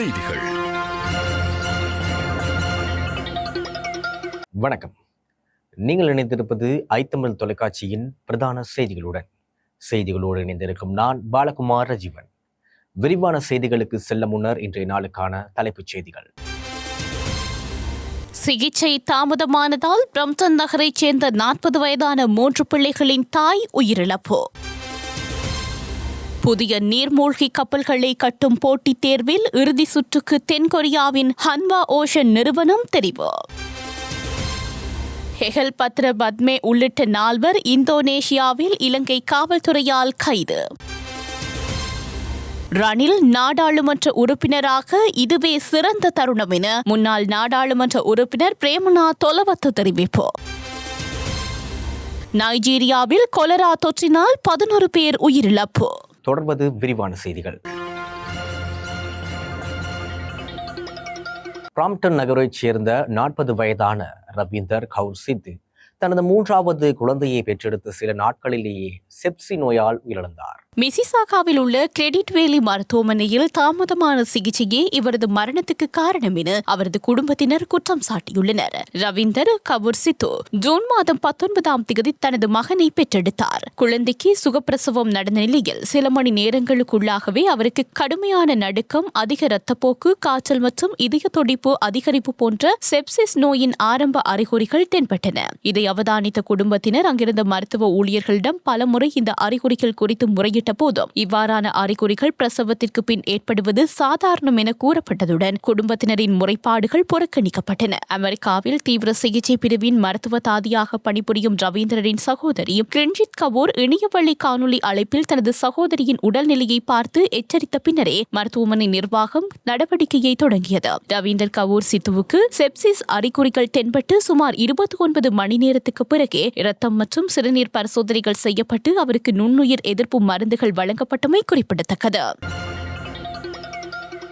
செய்திகள். வணக்கம். நீங்கள் இணைந்திருப்பது ஐத்தமிழ் தொலைக்காட்சியின் பிரதான செய்திகளுடன். செய்திகளோடு இணைந்திருக்கும் நான் பாலகுமார் ரஜீவன். விரிவான செய்திகளுக்கு செல்ல முன்னர் இன்றைய நாளுக்கான தலைப்புச் செய்திகள். சிகிச்சை தாமதமானதால் பிரம்டன் நகரைச் சேர்ந்த நாற்பது வயதான மூன்று பிள்ளைகளின் தாய் உயிரிழப்பு. புதிய நீர்மூழ்கி கப்பல்களை கட்டும் போட்டித் தேர்வில் இறுதி சுற்றுக்கு தென்கொரியாவின் ஹன்வா ஓஷன் நிறுவனம் தெரிவு. ஹெகல் பத்ர பத்மே உள்ளிட்ட நால்வர் இந்தோனேஷியாவில் இலங்கை காவல்துறையால் கைது. ரணில் நாடாளுமன்ற உறுப்பினராக இதுவே சிறந்த தருணம் என முன்னாள் நாடாளுமன்ற உறுப்பினர் பிரேமனா தொலவத்து தெரிவிப்பு. நைஜீரியாவில் கொலரா தொற்றினால் பதினொரு பேர் உயிரிழப்பு. தொடர்வது விரிவான செய்திகள். பிராம்டன் நகரைச் சேர்ந்த நாற்பது வயதான ரவீந்தர் கவுர் சித்து தனது மூன்றாவது குழந்தையை பெற்றெடுத்த சில நாட்களிலேயே செப்சி நோயால் உயிரிழந்தார். மிசிசாகாவில் உள்ள கிரெடிட் வேலி மருத்துவமனையில் தாமதமான சிகிச்சையே இவரது மரணத்துக்கு காரணம் என அவரது குடும்பத்தினர் குற்றம் சாட்டியுள்ளனர். ரவீந்தர் கபூர் சித்து ஜூன் மாதம் பத்தொன்பதாம் தேதி தனது மகனை பெற்றெடுத்தார். குழந்தைக்கு சுகப்பிரசவம் நடந்த நிலையில் சில மணி நேரங்களுக்குள்ளாகவே அவருக்கு கடுமையான நடுக்கம் அதிக இரத்தப்போக்கு காய்ச்சல் மற்றும் இதய துடிப்பு அதிகரிப்பு போன்ற செப்சிஸ் நோயின் ஆரம்ப அறிகுறிகள் தென்பட்டன. இதை அவதானித்த குடும்பத்தினர் அங்கிருந்த மருத்துவ ஊழியர்களிடம் பலமுறை இந்த அறிகுறிகள் குறித்து முறையிட்டு போதும். இவ்வாறான அறிகுறிகள் பிரசவத்திற்கு பின் ஏற்படுவது சாதாரணம் என கூறப்பட்டதுடன் குடும்பத்தினரின் முறைப்பாடுகள் புறக்கணிக்கப்பட்டன. அமெரிக்காவில் தீவிர சிகிச்சை பிரிவின் மருத்துவ தாதியாக பணிபுரியும் ரவீந்திரரின் சகோதரி கிரண்ஜித் கபூர் இணையவழி காணொலி அழைப்பில் தனது சகோதரியின் உடல்நிலையை பார்த்து எச்சரித்த பின்னரே மருத்துவமனை நிர்வாகம் நடவடிக்கையை தொடங்கியது. ரவீந்தர் கபூர் சித்துவுக்கு செப்சிஸ் அறிகுறிகள் தென்பட்டு சுமார் இருபத்தி ஒன்பது மணி நேரத்துக்கு பிறகே இரத்தம் மற்றும் சிறுநீர் பரிசோதனைகள் செய்யப்பட்டு அவருக்கு நுண்ணுயிர் எதிர்ப்பு மருந்து மருந்துகள் வழங்கப்பட்டமை குறிப்பிடத்தக்கது.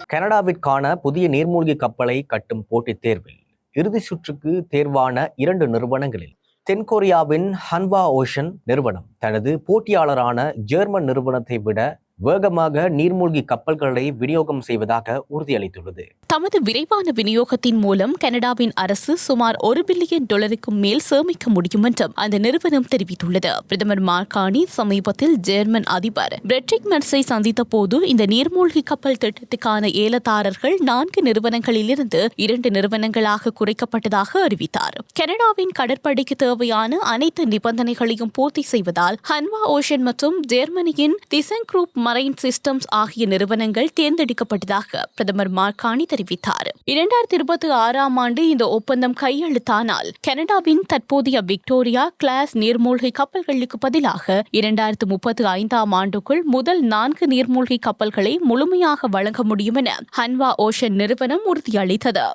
கனடாவிற்கான புதிய நீர்மூழ்கி கப்பலை கட்டும் போட்டித் தேர்வில் இறுதி சுற்றுக்கு தேர்வான இரண்டு நிறுவனங்களில் தென்கொரியாவின் ஹன்வா ஓஷன் நிறுவனம் தனது போட்டியாளரான ஜெர்மன் நிறுவனத்தை விட வேகமாக நீர்மூழ்கி கப்பல்களை விநியோகம் செய்வதாக உறுதியளித்துள்ளது. தமது விரைவான விநியோகத்தின் மூலம் கனடாவின் அரசு சுமார் ஒரு பில்லியன் டாலருக்கும் மேல் சேமிக்க முடியும் என்றும் அந்த நிறுவனம் தெரிவித்துள்ளது. பிரதமர் மார்கானி சமீபத்தில் ஜெர்மன் அதிபர் பிரெட்ரிக் மெர்ஸை சந்தித்த போது இந்த நீர்மூழ்கி கப்பல் திட்டத்துக்கான ஏலதாரர்கள் நான்கு நிறுவனங்களிலிருந்து இரண்டு நிறுவனங்களாக குறைக்கப்பட்டதாக அறிவித்தார். கனடாவின் கடற்படைக்கு தேவையான அனைத்து நிபந்தனைகளையும் பூர்த்தி செய்வதால் ஹன்வா ஓஷன் மற்றும் ஜெர்மனியின் திசன் குரூப் மரைன் சிஸ்டம்ஸ் ஆகிய நிறுவனங்கள் தேர்ந்தெடுக்கப்பட்டதாக பிரதமர் மார்கானி தெரிவித்தார். இரண்டாயிரத்தி இருபத்தி ஆறாம் ஆண்டு இந்த ஒப்பந்தம் கையெழுத்தானால் கனடாவின் தற்போதைய விக்டோரியா கிளாஸ் நீர்மூழ்கி கப்பல்களுக்கு பதிலாக இரண்டாயிரத்து முப்பத்தி ஐந்தாம் ஆண்டுக்குள் முதல் நான்கு நீர்மூழ்கி கப்பல்களை முழுமையாக வழங்க முடியும் என ஹன்வா ஓஷன் நிறுவனம் உறுதியளித்தது.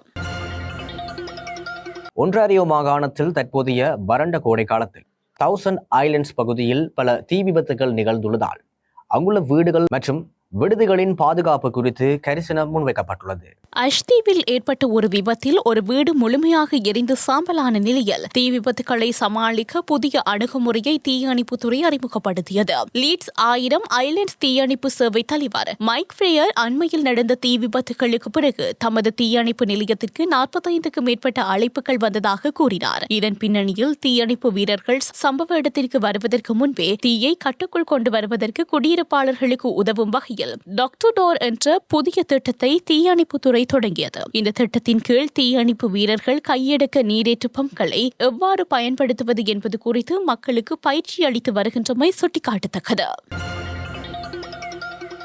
ஒன்றாரியோ மாகாணத்தில் தற்போதைய வறண்ட கோடை காலத்தில் தௌசண்ட் ஐலண்ட்ஸ் பகுதியில் பல தீ விபத்துகள் நிகழ்ந்துள்ளதால் அங்குள்ள வீடுகள் மற்றும் விடுதிகளின் பாதுகாப்பு குறித்து கரிசனம் முன்வைக்கப்பட்டுள்ளது. அஷ்தீவில் ஏற்பட்ட ஒரு விபத்தில் ஒரு வீடு முழுமையாக எரிந்து சாம்பலான நிலையில் தீ விபத்துகளை சமாளிக்க புதிய அணுகுமுறையை தீயணைப்புத்துறை அறிமுகப்படுத்தியது. லீட்ஸ் ஆயிரம் ஐலண்ட்ஸ் தீயணைப்பு சேவை தலைவர் மைக் ஃப்ரேயர் அண்மையில் நடந்த தீ விபத்துகளுக்கு பிறகு தமது தீயணைப்பு நிலையத்திற்கு நாற்பத்தைந்துக்கு மேற்பட்ட அழைப்புகள் வந்ததாக கூறினார். இதன் பின்னணியில் தீயணைப்பு வீரர்கள் சம்பவ இடத்திற்கு வருவதற்கு முன்பே தீயை கட்டுக்குள் கொண்டு வருவதற்கு குடியிருப்பாளர்களுக்கு உதவும் வகையில் டாக்டர் டோர் என்ற புதிய திட்டத்தை தீயணைப்புத்துறை தொடங்கியது. இந்த திட்டத்தின் கீழ் தீயணைப்பு வீரர்கள் கையெடுக்க நீரேற்று பம்புகளை எவ்வாறு பயன்படுத்துவது என்பது குறித்து மக்களுக்கு பயிற்சி அளித்து வருகின்றமை சுட்டிக்காட்டத்தக்கது.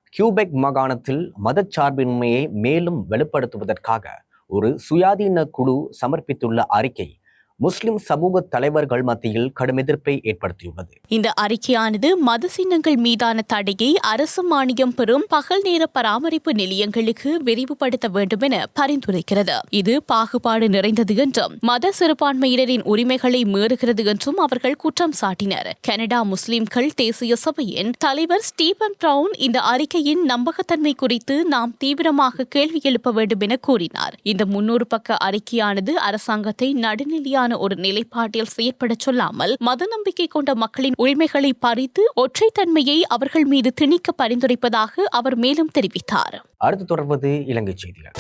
கியூபெக் மாகாணத்தில் மதச்சார்பின்மையை மேலும் வலுப்படுத்துவதற்காக ஒரு சுயாதீன குழு சமர்ப்பித்துள்ள அறிக்கை முஸ்லிம் சமூக தலைவர்கள் மத்தியில் கடும் எதிர்ப்பை ஏற்படுத்தியுள்ளது. இந்த அறிக்கையானது மத சின்னங்கள் மீதான தடையை அரசு மானியம் பெறும் பகல் நேர பராமரிப்பு நிலையங்களுக்கு விரிவுபடுத்த வேண்டும் என பரிந்துரைக்கிறது. இது பாகுபாடு நிறைந்தது என்றும் மத சிறுபான்மையினரின் உரிமைகளை மீறுகிறது என்றும் அவர்கள் குற்றம் சாட்டினர். கனடா முஸ்லிம்கள் தேசிய சபையின் தலைவர் ஸ்டீபன் பிரவுன் இந்த அறிக்கையின் நம்பகத்தன்மை குறித்து நாம் தீவிரமாக கேள்வி எழுப்ப வேண்டும் என கூறினார். இந்த முன்னூறு பக்க அறிக்கையானது அரசாங்கத்தை நடுநிலையான தொடர்பான ஒரு நிலைப்பாட்டில் செயற்படச் சொல்லாமல் மத நம்பிக்கை கொண்ட மக்களின் உரிமைகளை பறித்து ஒற்றைத்தன்மையை அவர்கள் மீது திணிக்க பரிந்துரைப்பதாக அவர் மேலும் தெரிவித்தார். அடுத்து தொடர்வது இலங்கை செய்திகள்.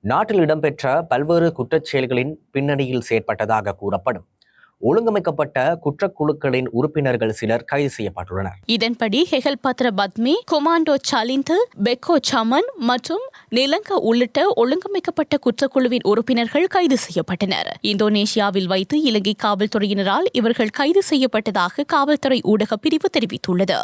நாட்டில் இடம்பெற்ற பல்வேறு குற்றச்செயல்களின் பின்னணியில் செயற்பட்டதாக கூறப்படும். ஒழுங்கமைக்கப்பட்ட குற்றக்குழுக்களின் உறுப்பினர்கள் சிலர் கைது செய்யப்பட்டுள்ளனர். இதன்படி ஹெகல் பத்ர பத்மி கொமாண்டோ சலிந்து பெக்கோ சமன் மற்றும் நிலங்க உள்ளிட்ட ஒழுங்கமைக்கப்பட்ட குற்றக்குழுவின் உறுப்பினர்கள் கைது செய்யப்பட்டனர். இந்தோனேஷியாவில் வைத்து இலங்கை காவல்துறையினரால் இவர்கள் கைது செய்யப்பட்டதாக காவல்துறை ஊடக பிரிவு தெரிவித்துள்ளது.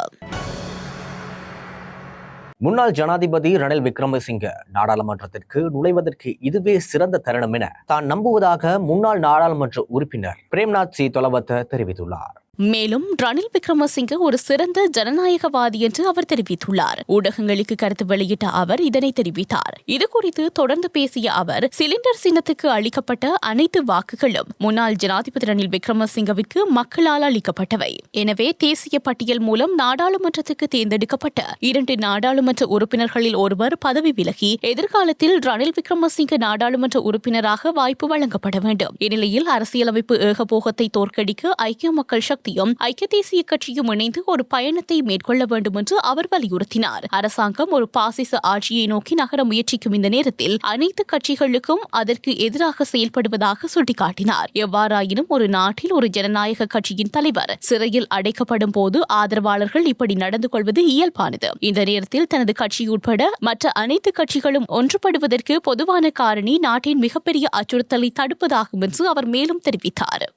முன்னாள் ஜனாதிபதி ரணில் விக்ரமசிங்க நாடாளுமன்றத்திற்கு நுழைவதற்கு இதுவே சிறந்த தருணம் என தான் நம்புவதாக முன்னாள் நாடாளுமன்ற உறுப்பினர் பிரேம்நாத் சி தொலவத்த தெரிவித்துள்ளார். மேலும் ரணில் விக்ரமசிங்க ஒரு சிறந்த ஜனநாயகவாதி என்று அவர் தெரிவித்துள்ளார். ஊடகங்களுக்கு கருத்து வெளியிட்ட அவர் இதனை தெரிவித்தார். இதுகுறித்து தொடர்ந்து பேசிய அவர் சிலிண்டர் சின்னத்துக்கு அளிக்கப்பட்ட அனைத்து வாக்குகளும் முன்னாள் ஜனாதிபதி ரணில் விக்ரமசிங்கவிற்கு மக்களால் அளிக்கப்பட்டவை. எனவே தேசிய பட்டியல் மூலம் நாடாளுமன்றத்துக்கு தேர்ந்தெடுக்கப்பட்ட இரண்டு நாடாளுமன்ற உறுப்பினர்களில் ஒருவர் பதவி விலகி எதிர்காலத்தில் ரணில் விக்ரமசிங்க நாடாளுமன்ற உறுப்பினராக வாய்ப்பு வழங்கப்பட வேண்டும். இந்நிலையில் அரசியலமைப்பு ஏகபோகத்தை தோற்கடிக்க ஐக்கிய மக்கள் சக்தியும் ஐக்கிய தேசிய கட்சியும் இணைந்து ஒரு பயணத்தை மேற்கொள்ள வேண்டும் என்று அவர் வலியுறுத்தினார். அரசாங்கம் ஒரு பாசிச ஆட்சியை நோக்கி நகர முயற்சிக்கும் இந்த நேரத்தில் அனைத்து கட்சிகளுக்கும் அதற்கு எதிராக செயல்படுவதாக சுட்டிக்காட்டினார். எவ்வாறாயினும் ஒரு நாட்டில் ஒரு ஜனநாயக கட்சியின் தலைவர் சிறையில் அடைக்கப்படும் போது ஆதரவாளர்கள் இப்படி நடந்து கொள்வது இயல்பானது. இந்த நேரத்தில் தனது கட்சி உட்பட மற்ற அனைத்து கட்சிகளும் ஒன்றுபடுவதற்கு பொதுவான காரணி நாட்டின் மிகப்பெரிய அச்சுறுத்தலை தடுப்பதாகும் என்று அவர் மேலும் தெரிவித்தார்.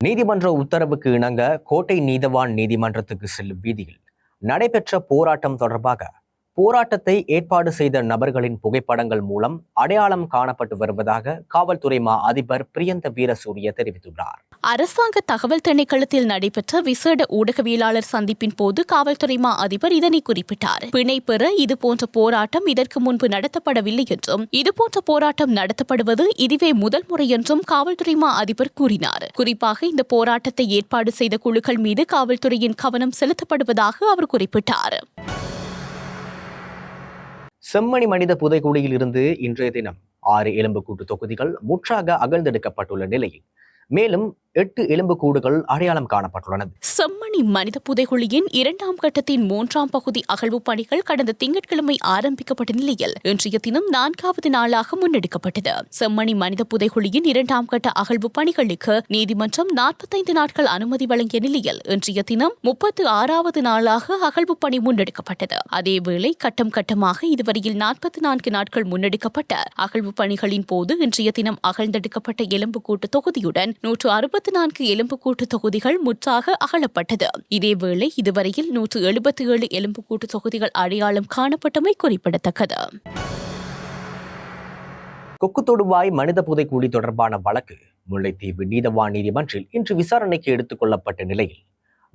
நீதிமன்ற உத்தரவுக்கு இணங்க கோட்டை நீதவான் நீதிமன்றத்துக்கு செல்லும் வீதியில் நடைபெற்ற போராட்டம் தொடர்பாக போராட்டத்தை ஏற்பாடு செய்த நபர்களின் புகைப்படங்கள் மூலம் அடையாளம் காணப்பட்டு வருவதாக காவல்துறை மா அதிபர் பிரியந்த வீரசூரிய தெரிவித்துள்ளார். அரசாங்க தகவல் திணைக்களத்தில் நடைபெற்ற விசேட ஊடகவியலாளர் சந்திப்பின் போது காவல்துறை மா அதிபர் இதனை குறிப்பிட்டார். பிணை பெற இதுபோன்ற போராட்டம் இதற்கு முன்பு நடத்தப்படவில்லை என்றும் இதுபோன்ற போராட்டம் நடத்தப்படுவது இதுவே முதல் முறை என்றும் காவல்துறை மா அதிபர் கூறினார். குறிப்பாக இந்த போராட்டத்தை ஏற்பாடு செய்த குழுக்கள் மீது காவல்துறையின் கவனம் செலுத்தப்படுவதாக அவர் குறிப்பிட்டார். செம்மணி மனித புதைக்குடியில் இருந்து இன்றைய தினம் ஆறு எலும்புக்கூட்டு தொகுதிகள் முற்றாக அகழ்ந்தெடுக்கப்பட்டுள்ள நிலையில். மேலும் எட்டு எலும்புக்கூடுகள் அடையாளம் காணப்பட்டுள்ளன. செம்மணி மனித புதைகுழியின் இரண்டாம் கட்டத்தின் மூன்றாம் பகுதி அகழ்வு பணிகள் கடந்த திங்கட்கிழமை ஆரம்பிக்கப்பட்ட நிலையில் இன்றைய தினம் நான்காவது நாளாக முன்னெடுக்கப்பட்டது. செம்மணி மனித புதைகுழியின் இரண்டாம் கட்ட அகழ்வு பணிகளுக்கு நீதிமன்றம் நாற்பத்தைந்து நாட்கள் அனுமதி வழங்கிய நிலையில் இன்றைய தினம் முப்பத்து ஆறாவது நாளாக அகழ்வு பணி முன்னெடுக்கப்பட்டது. அதேவேளை கட்டம் கட்டமாக இதுவரையில் நாற்பத்தி நான்கு நாட்கள் முன்னெடுக்கப்பட்ட அகழ்வு பணிகளின் போது இன்றைய தினம் அகழ்ந்தெடுக்கப்பட்ட எலும்புக்கூட்டு தொகுதியுடன் நூற்று அறுபது இருபத்தி நான்கு எலும்புக்கூட்டு தொகுதிகள் முற்றாக அகலப்பட்டது. இதேவேளை இதுவரையில் நூற்று எழுபத்தி ஏழு எலும்புக்கூட்டு தொகுதிகள் அடையாளம் காணப்பட்டமை குறிப்பிடத்தக்கது. கொக்குத்தொடுவாய் மனித புதைக்குழி தொடர்பான வழக்கு முல்லைத்தீவு நீதவான் நீதிமன்றில் இன்று விசாரணைக்கு எடுத்துக் கொள்ளப்பட்ட நிலையில்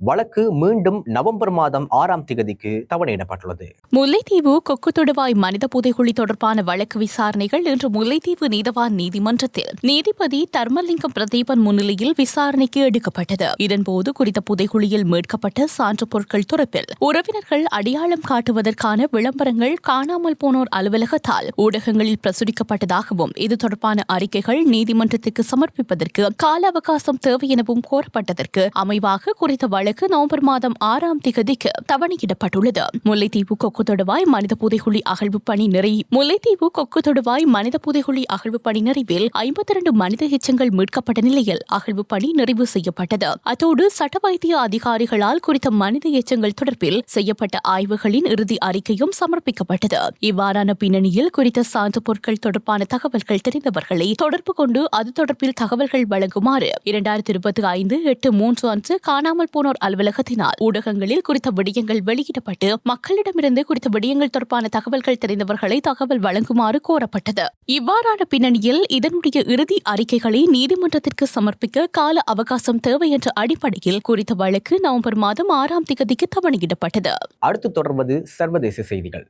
வழக்கு மீண்டும் நவம்பர் மாதம் ஆறாம் திகதிக்கு தவணையிடப்பட்டுள்ளது. முல்லைத்தீவு கொக்கு தொடுவாய் மனித புதைகுழி தொடர்பான வழக்கு விசாரணைகள் இன்று முல்லைத்தீவு நீதவான் நீதிமன்றத்தில். நீதிபதி தர்மலிங்கம் பிரதீபன் முன்னிலையில் விசாரணைக்கு எடுக்கப்பட்டது. இதன்போது குறித்த புதைகுழியில் மீட்கப்பட்ட சான்று பொருட்கள் தொடர்பில் உறவினர்கள் அடையாளம் காட்டுவதற்கான விளம்பரங்கள் காணாமல் போனோர் அலுவலகத்தால் ஊடகங்களில் பிரசுரிக்கப்பட்டதாகவும் இது தொடர்பான அறிக்கைகள் நீதிமன்றத்துக்கு சமர்ப்பிப்பதற்கு கால அவகாசம் தேவை எனவும் கோரப்பட்டதற்கு அமைவாக குறித்த வழக்கு நவம்பர் மாதம் ஆறாம் திகதிக்கு தவணையிடப்பட்டுள்ளது. முல்லைத்தீவு கொக்கு தொடுவாய் மனித புதைகுழி அகழ்வு பணி நிறை முல்லைத்தீவு கொக்கு தொடுவாய் மனித புதைகுழி அகழ்வு பணி நிறைவில் ஐம்பத்தி இரண்டு மனித எச்சங்கள் மீட்கப்பட்ட நிலையில் அகழ்வு பணி நிறைவு செய்யப்பட்டது. அத்தோடு சட்ட வைத்திய அதிகாரிகளால் குறித்த மனித எச்சங்கள் தொடர்பில் செய்யப்பட்ட ஆய்வுகளின் இறுதி அறிக்கையும் சமர்ப்பிக்கப்பட்டது. இவ்வாறான பின்னணியில் குறித்த சான்று பொருட்கள் தொடர்பான தகவல்கள் தெரிந்தவர்களை தொடர்பு கொண்டு அது தொடர்பில் தகவல்கள் வழங்குமாறு இரண்டாயிரத்தி இருபத்தி ஐந்து எட்டு மூன்று அன்று காணாமல் ஆளுநர் அலுவலகத்தினால் ஊடகங்களில் குறித்த விடயங்கள் வெளியிடப்பட்டு மக்களிடமிருந்து குறித்த விடயங்கள் தொடர்பான தகவல்கள் தெரிந்தவர்களை தகவல் வழங்குமாறு கோரப்பட்டது. இவ்வாறான பின்னணியில் இதனுடைய இறுதி அறிக்கைகளை நீதிமன்றத்திற்கு சமர்ப்பிக்க கால அவகாசம் தேவை என்ற அடிப்படையில் குறித்த வழக்கு நவம்பர் மாதம் ஆறாம் திகதிக்கு தவணையிடப்பட்டது. அடுத்து தொடர்வது சர்வதேச செய்திகள்.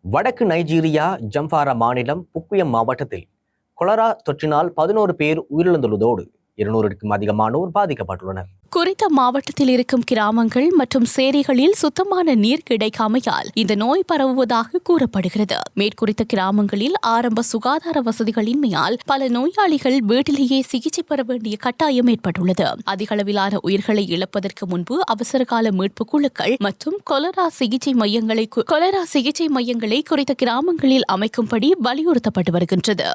வடக்கு நைஜீரியா ஜம்பாரா மாநிலம் புக்குயம் மாவட்டத்தில் கொலரா தொற்றினால் பதினோரு பேர் உயிரிழந்துள்ளதோடு இருநூறுக்கும் அதிகமானோர் பாதிக்கப்பட்டுள்ளனர். குறித்த மாவட்டத்தில் இருக்கும் கிராமங்கள் மற்றும் சேரிகளில் சுத்தமான நீர் கிடைக்காமையால் இந்த நோய் பரவுவதாக கூறப்படுகிறது. மேற்குறித்த கிராமங்களில் ஆரம்ப சுகாதார வசதிகளின்மையால் பல நோயாளிகள் வீட்டிலேயே சிகிச்சை பெற வேண்டிய கட்டாயம் ஏற்பட்டுள்ளது. அதிக அளவிலான உயிர்களை இழப்பதற்கு முன்பு அவசரகால மீட்பு குழுக்கள் மற்றும் கொலரா சிகிச்சை மையங்களை கொலரா சிகிச்சை மையங்களை குறித்த கிராமங்களில் அமைக்கும்படி வலியுறுத்தப்பட்டு வருகின்றது.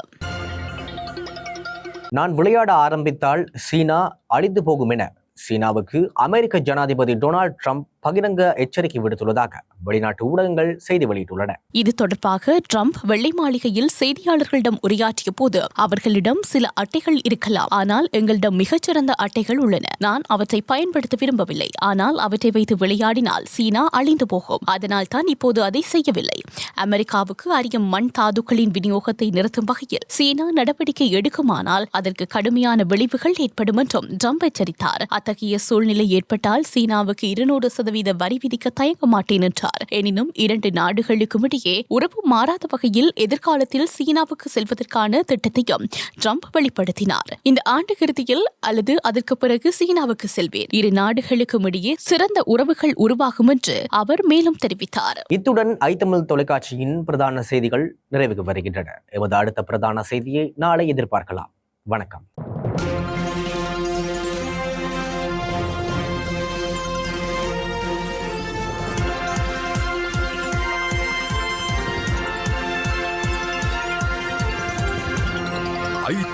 நான் விளையாட ஆரம்பித்தால் சீனா அழிந்து போகும் என சீனாவுக்கு அமெரிக்க ஜனாதிபதி டொனால்ட் ட்ரம்ப் பகிரங்க எச்சரிக்கை விடுத்துள்ளதாக வெளிநாட்டு ஊடகங்கள் செய்தி வெளியிட்டுள்ளன. இது தொடர்பாக ட்ரம்ப் வெள்ளை மாளிகையில் செய்தியாளர்களிடம் உரையாற்றிய போது அவர்களிடம் சில அட்டைகள் இருக்கலாம். ஆனால் எங்களிடம் மிகச்சிறந்த அட்டைகள் உள்ளன. நான் அவற்றை பயன்படுத்த விரும்பவில்லை. ஆனால் அவற்றை வைத்து விளையாடினால் சீனா அழிந்து போகும். அதனால் தான் இப்போது அதை செய்யவில்லை. அமெரிக்காவுக்கு அரிய மண் தாதுக்களின் விநியோகத்தை நிறுத்தும் வகையில் சீனா நடவடிக்கை எடுக்குமானால் அதற்கு கடுமையான விளைவுகள் ஏற்படும் என்றும் ட்ரம்ப் எச்சரித்தார். அத்தகைய சூழ்நிலை ஏற்பட்டால் சீனாவுக்கு இருநூறு சதவீத வரி விதிக்க தயங்க மாட்டேன் என்றார். எனினும் இரண்டு நாடுகளுக்கும் இடையே உறவு மாறாத வகையில் எதிர்காலத்தில் சீனாவுக்கு செல்வதற்கான திட்டத்தையும் ட்ரம்ப் வெளிப்படுத்தினார். இந்த ஆண்டு இறுதியில் அல்லது அதற்கு பிறகு சீனாவுக்கு செல்வேன். இரு நாடுகளுக்கும் இடையே சிறந்த உறவுகள் உருவாகும் என்று அவர் மேலும் தெரிவித்தார். இத்துடன் ஐத்தமிழ் தொலைக்காட்சியின் பிரதான செய்திகள் நிறைவுக்கு வருகின்றன. எமது அடுத்த பிரதான செய்தியை நாளை எதிர்பார்க்கலாம். வணக்கம்.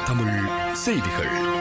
தமிழ் செய்திகள்.